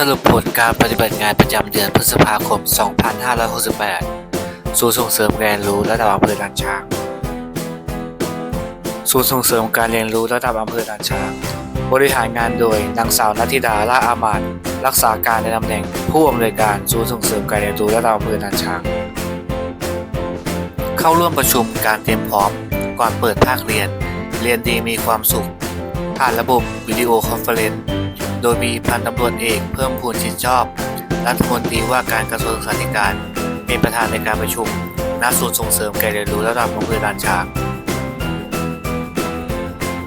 สรุปผลการปฏิบัติงานประจำเดือนพฤษภาคม 2568 ศูนย์ส่งเสริมการเรียนรู้ระดับอำเภอด่านช้าง ศูนย์ส่งเสริมการเรียนรู้ระดับอำเภอด่านช้าง บริหารงานโดยนางสาวนัทธิดาล่าอามาตรักษาการในตำแหน่ง ผู้อำนวยการศูนย์ส่งเสริมการเรียนรู้ระดับอำเภอด่านช้าง เข้าร่วมประชุมการเตรียมพร้อม ก่อนเปิดภาคเรียน เรียนดีมีความสุข ผ่านระบบวิดีโอคอนเฟอเรนซ์ โดยมีพันตำรวจเอกเพิ่มพูนชินชอบ รัฐมนตรีว่าการกระทรวงศึกษาธิการ เป็นประธานในการประชุมณศูนย์ส่งเสริมการเรียนรู้ระดับอำเภอด่านช้าง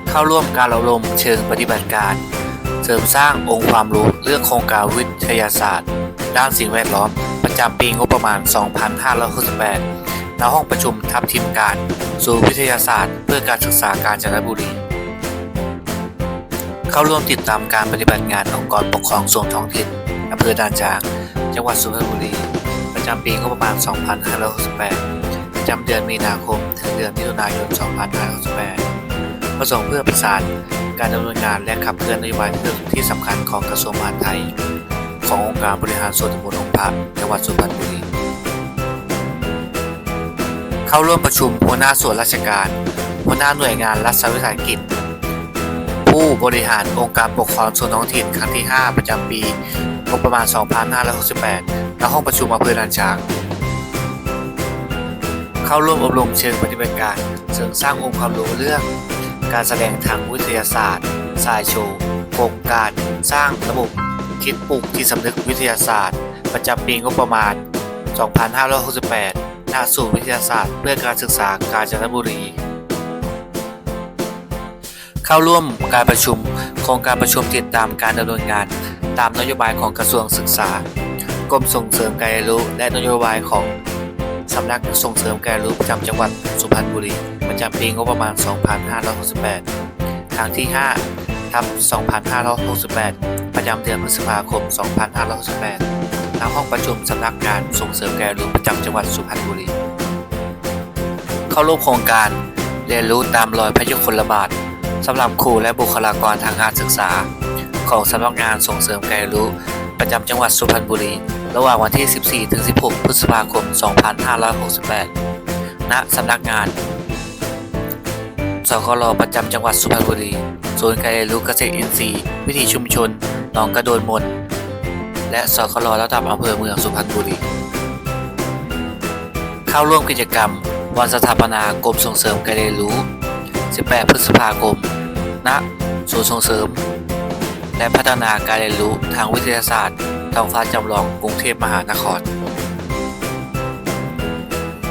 เข้าร่วมการอบรมเชิงปฏิบัติการ เสริมสร้างองค์ความรู้เรื่องโครงการวิทยาศาสตร์ ด้านสิ่งแวดล้อม ประจำปีงบประมาณ 2568ณห้องประชุมทับทิมการ ศูนย์วิทยาศาสตร์ เพื่อการศึกษาการจนบุรี เข้าร่วมติดตามการปฏิบัติงานองค์กรปกครองส่วนท้องถิ่นอำเภอด่านช้าง จังหวัดสุพรรณบุรี ประจำปีงบประมาณ 2568 ประจำเดือนมีนาคม ถึงเดือนมิถุนายน 2568 ประสงค์เพื่อประสานการดำเนินงานและขับเคลื่อนนโยบายที่สำคัญของกระทรวงมหาดไทย ขององค์การบริหารส่วนตำบลองค์พระจังหวัดสุพรรณบุรี เข้าร่วมประชุมหัวหน้าส่วนราชการ หัวหน้าหน่วยงานรัฐวิสาหกิจ บริหารองค์การปกครองส่วนท้องถิ่นครั้งที่ 5 ประจำปีงบประมาณ 2568ณห้องประชุมอำเภอด่านช้าง เข้าร่วมอบรมเชิงปฏิบัติการเสริมสร้างองค์ความรู้เรื่อง การแสดงทางวิทยาศาสตร์สายโชว์โครงการสร้างระบบคิดปลูกที่สำนึกวิทยาศาสตร์ ประจำปีงบประมาณ 2568ณศูนย์วิทยาศาสตร์ เพื่อการศึกษากาญจนบุรี เข้าร่วมการประชุม โครงการประชุมติดตามการดำเนินงาน ตามนโยบายของกระทรวงศึกษากรมส่งเสริมการเรียนรู้และนโยบายของสำนักส่งเสริมการเรียนรู้ประจำจังหวัดสุพรรณบุรีประจำปีงบประมาณ 2568 ทางที่ 5 ทับ 2568 ประจำเดือนพฤษภาคม 2568ณห้องประชุมสำนักงานส่งเสริมการเรียนรู้ประจำจังหวัดสุพรรณบุรี เข้าร่วมโครงการเรียนรู้ตามรอยพระยุคลบาท สำหรับครูและบุคลากรทางการศึกษา ของสำนักงานส่งเสริมการเรียนรู้ ประจำจังหวัดสุพรรณบุรี ระหว่างวันที่ 14 ถึง 16 พฤษภาคม 2568 ณ สำนักงานสกลประจำจังหวัดสุพรรณบุรีศูนย์การเรียนรู้เกษตรอินทรีย์ วิถีชุมชนหนองกระโดนมน และสกลระดับอำเภอเมืองสุพรรณบุรี เข้าร่วมกิจกรรม วันสถาปนากรมส่งเสริมการเรียนรู้ 18 พฤษภาคม ณ ศูนย์ส่งเสริม และพัฒนาการเรียนรู้ทางวิทยาศาสตร์ท้องฟ้าจำลองกรุงเทพมหานคร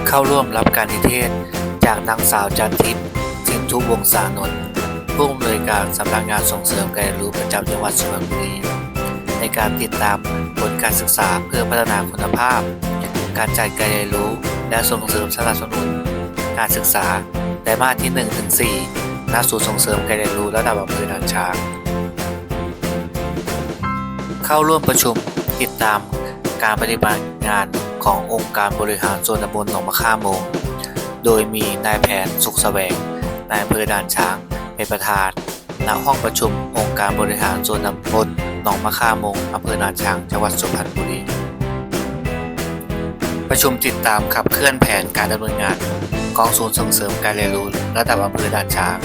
เข้าร่วมรับการนิเทศจากนางสาวจันทิพย์สินทุวงศานนท์ผู้อำนวยการสำนักงานส่งเสริมการเรียนรู้ประจำจังหวัดสุพรรณบุรีในการติดตามผลการศึกษาเพื่อพัฒนาคุณภาพ การจัดการเรียนรู้ และส่งเสริมสนับสนุน การศึกษา ไตรมาสที่1ถึง4ณศูนย์ส่งเสริมการเรียนรู้ระดับอำเภอด่านช้าง เข้าร่วมประชุมติดตามการปฏิบัติงานขององค์การบริหารส่วนตำบลหนองมะข่าโมง โดยมีนายแผนสุขแสวง นายอำเภอด่านช้าง เป็นประธานณห้องประชุมองค์การบริหารส่วนตำบลหนองมะข่ามงอำเภอด่านช้าง จังหวัดสุพรรณบุรี ประชุมติดตามขับเคลื่อนแผนการดำเนินงาน ของศูนย์ส่งเสริมการเรียนรู้ระดับอำเภอด่านช้าง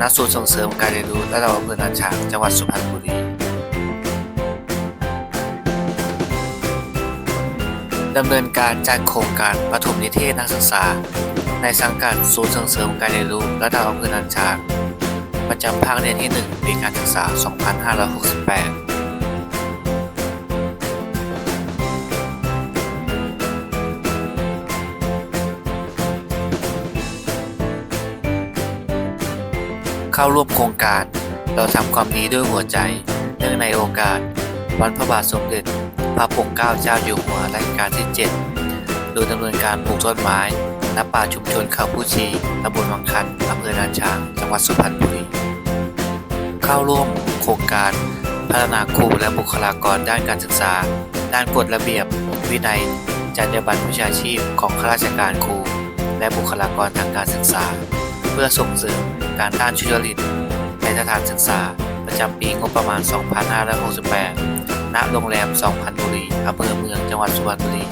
ณศูนย์ส่งเสริมการเรียนรู้ระดับอำเภอด่านช้างจังหวัดสุพรรณบุรีดำเนินการจัดโครงการปฐมนิเทศนักศึกษา ในสังกัดศูนย์ส่งเสริมการเรียนรู้ระดับอำเภอด่านช้างประจำภาคเรียนที่ 1 ปีการศึกษา 2568 เข้าร่วมโครงการ เราทำความดีด้วยหัวใจ เนื่องในโอกาส วันพระบาทสมเด็จ พระปกเกล้าเจ้าอยู่หัวรัชกาลที่ 7 โดยดำเนินการปลูกต้นไม้ณป่าชุมชนเขาผู้ชีตำบลวังคันอำเภอด่าช้าง จังหวัดสุพรรณบุรี เข้าร่วมโครงการพัฒนาครูและบุคลากรด้านการศึกษา ด้านกฎระเบียบ วินัย จรรยาบรรณวิชาชีพของข้าราชการครู และบุคลากรทางการศึกษา เพื่อส่งเสริม การต้านทุจริตในสถานศึกษา ประจำปีงบประมาณ 2568 ณ โรงแรม 2,000 บุรีอำเภอเมือง จังหวัดสุพรรณบุรี